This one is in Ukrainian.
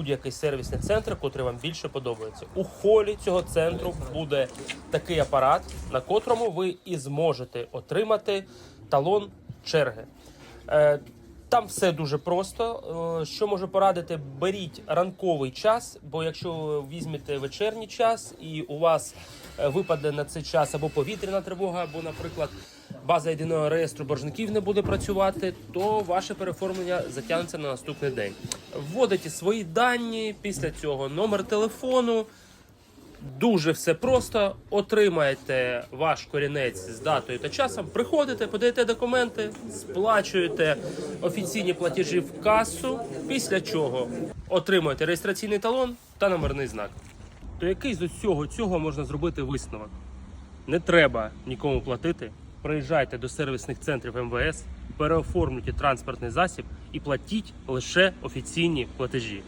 будь-який сервісний центр, котрий вам більше подобається. У холі цього центру буде такий апарат, на котрому ви і зможете отримати талон черги. Там все дуже просто. Е, Що можу порадити, беріть ранковий час, бо якщо ви візьмете вечірній час і у вас е, випаде на цей час або повітряна тривога, або, наприклад, база єдиного реєстру боржників не буде працювати, то ваше переформлення затягнеться на наступний день. Вводите свої дані, після цього номер телефону. Дуже все просто. Отримаєте ваш корінець з датою та часом. Приходите, подаєте документи, сплачуєте офіційні платежі в касу. Після чого отримуєте реєстраційний талон та номерний знак. То який з усього цього можна зробити висновок? Не треба нікому платити. Приїжджайте до сервісних центрів МВС, переоформлюйте транспортний засіб і платіть лише офіційні платежі.